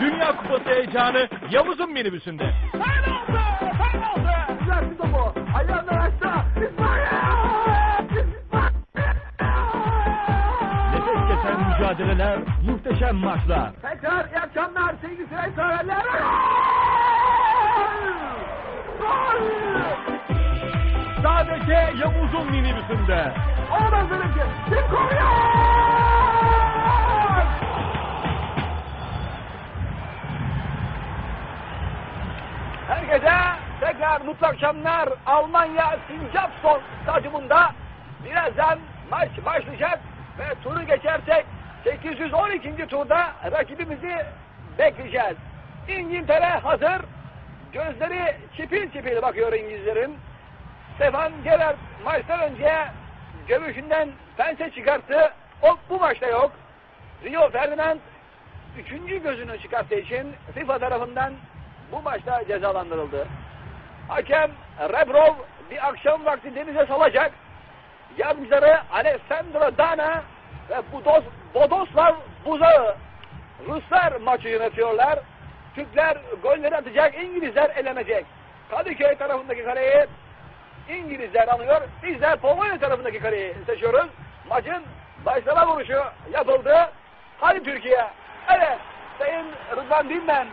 Dünya Kupası heyecanı Yavuz'un minibüsünde. Penaltı! Penaltı! Düzeltti topu. Ayağından aşağı. İsmail! Nefes kesen mücadeleler, muhteşem maçlar. Tekrar iyi akşamlar sevgili severler. Gol! Sadece Yavuz'un minibüsünde. Oradan dönünce kim koruyor? Herkese tekrar mutlu akşamlar. Almanya Sincapson stadyumunda birazdan maç başlayacak ve turu geçersek 812. turda rakibimizi bekleyeceğiz. İngiltere hazır. Gözleri çipil çipil bakıyor İngilizlerin. Stefan Gerrard maçtan önce göbüşünden pense çıkarttı. O bu maçta yok. Rio Ferdinand üçüncü gözünü çıkarttığı için FIFA tarafından bu maçta cezalandırıldı. Hakem Rebrov bir akşam vakti denize salacak. Yardımcıları Alessandro Dana ve Budos, Bodoslav Buzağı. Ruslar maçı yönetiyorlar. Türkler golleri atacak, İngilizler elenecek. Kadıköy tarafındaki kaleyi İngilizler alıyor. Bizler Polonya tarafındaki kaleyi seçiyoruz. Maçın başlama vuruşu yapıldı. Hadi Türkiye. Evet. Sayın Rıdvan Dilmen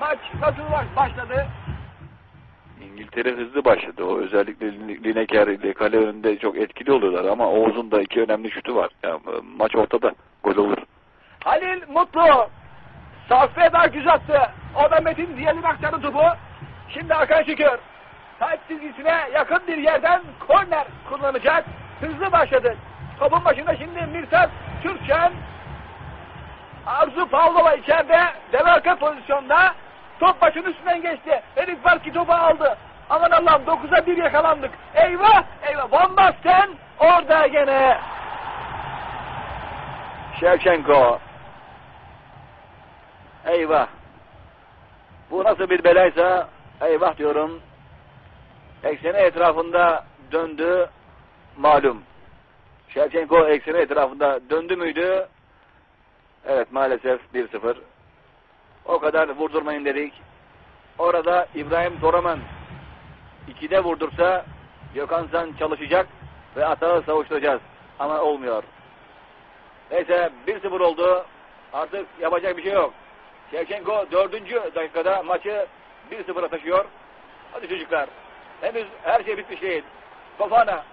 maç nasıl baş- başladı? İngiltere hızlı başladı. O özellikle Lineker ile kale önünde çok etkili oluyorlar ama Oğuz'un da iki önemli şutu var. Yani maç ortada. Gol olur. Halil Mutlu. Saffet Akgüz attı. O da Metin diyelim aktardı topu. Şimdi Hakan Şükür. Taç çizgisine yakın bir yerden korner kullanacak. Hızlı başladı. Topun başında şimdi Mirsat Türkçen. Arzu Pavlova içeride. Demarka pozisyonda. Top başının üstünden geçti. Elif Barki topu aldı. Aman Allah'ım 9'a 1 yakalandık. Eyvah eyvah. Bombasten orada gene. Şevçenko. Eyvah. Bu nasıl bir belaysa eyvah diyorum. Ekseni etrafında döndü malum. Şevçenko ekseni etrafında döndü müydü? Evet maalesef 1-0. Kadar vurdurmayın dedik. Orada İbrahim Toraman ikide vurdursa Gökhan San çalışacak ve atağı savuşturacağız. Ama olmuyor. Neyse 1-0 oldu. Artık yapacak bir şey yok. Şevçenko dördüncü dakikada maçı 1-0'a taşıyor. Hadi çocuklar. Henüz her şey bitmiş değil. Kofana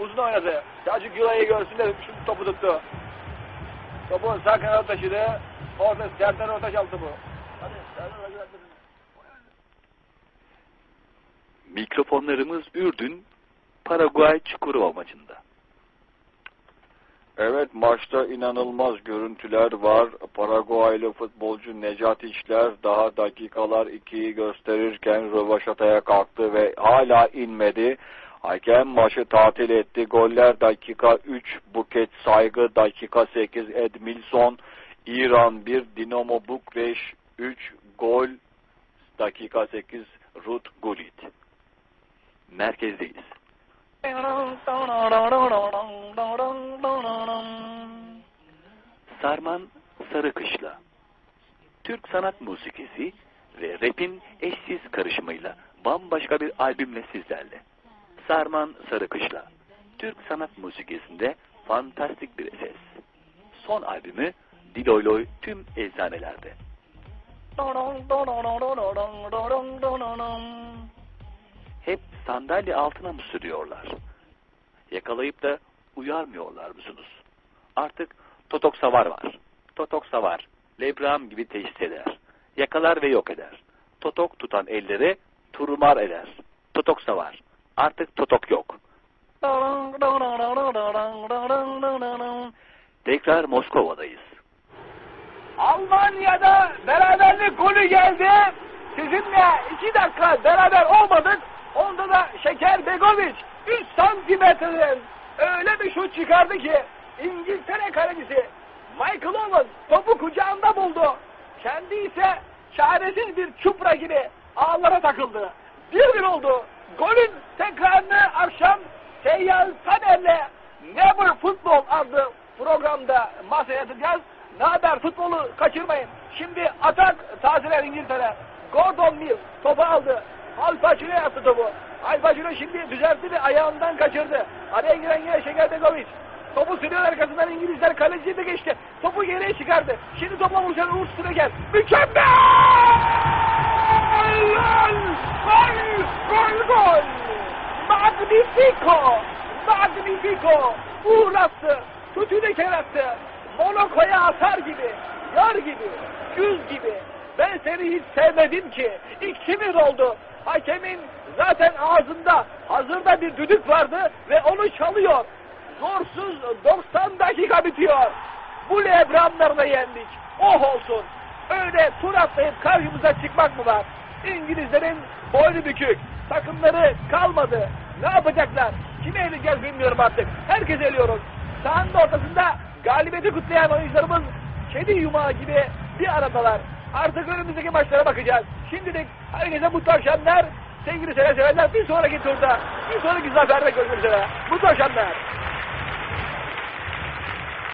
uzun oynadı. Selçuk Gülay'ı görsün de şu topu tuttu. Topu sağ kanada taşıdı. Orada Serdar Ortaç aldı bu. Hadi Serdar Ortaç aldı. Mikrofonlarımız Ürdün, Paraguay Çukurova maçında. Evet maçta inanılmaz görüntüler var. Paraguaylı futbolcu Necati İşler daha dakikalar 2'yi gösterirken rövaşataya kalktı ve hala inmedi. Hakem maçı tatil etti. Goller dakika 3 Buket Saygı, dakika 8 Edmilson, İran 1 Dinamo Bukreş 3 gol dakika 8 Ruth Gullit. Merkezdeyiz. Sarman Sarıkışla Türk sanat musikisi ve rap'in eşsiz karışımıyla bambaşka bir albümle sizlerle. Sarman Sarıkışla Türk sanat musikisinde fantastik bir ses. Son albümü Diloyloy tüm eczanelerde. Hep sandalye altına mı sürüyorlar? Yakalayıp da uyarmıyorlar musunuz? Artık Totok Savar var. Totok Savar, Lebram gibi teşhis eder. Yakalar ve yok eder. Totok tutan elleri turumar eder. Totok Savar. Artık Totok yok. Tekrar Moskova'dayız. Almanya'da beraberlik golü geldi. Sizinle iki dakika beraber olmadık. Onda da Şeker Begoviç 3 santimetreden öyle bir şut çıkardı ki İngiltere kalecisi Michael Owen topu kucağında buldu. Kendi ise çaresiz bir çupra gibi ağlara takıldı. Bir bir oldu. Golün tekrarını akşam Seyyal Taner'le Never Football adlı programda masaya yatıracağız. Ne haber futbolu kaçırmayın. Şimdi atak tazeler İngiltere. Gordon Mills topu aldı. Al Pacino'ya attı topu. Al Pacino şimdi düzeltti ve ayağından kaçırdı. Araya giren yine Şekertekovic. Topu sürüyor arkasından İngilizler kaleciyi de geçti. Topu geriye çıkardı. Şimdi topa vuracak Uğur Süregen. Mükemmel! Gol! Gol! Gol! Magnifico! Magnifico! Uğur attı. Tütüneker attı. Monaco'ya atar gibi. Yar gibi. Güz gibi. Ben seni hiç sevmedim ki. İki bir oldu. Hakemin zaten ağzında hazırda bir düdük vardı ve onu çalıyor. Zorsuz 90 dakika bitiyor. Bu Lebranlarla yendik. Oh olsun. Öyle tur atlayıp karşımıza çıkmak mı var? İngilizlerin boynu bükük. Takımları kalmadı. Ne yapacaklar? Kime eleyeceğiz bilmiyorum artık. Herkes eliyoruz. Sahanın ortasında galibiyeti kutlayan oyuncularımız kedi yumağı gibi bir aradalar. Artık önümüzdeki maçlara bakacağız. Şimdilik herkese mutlu akşamlar. Sevgili severler bir sonraki turda, bir sonraki zaferde görüşmek üzere. Mutlu akşamlar.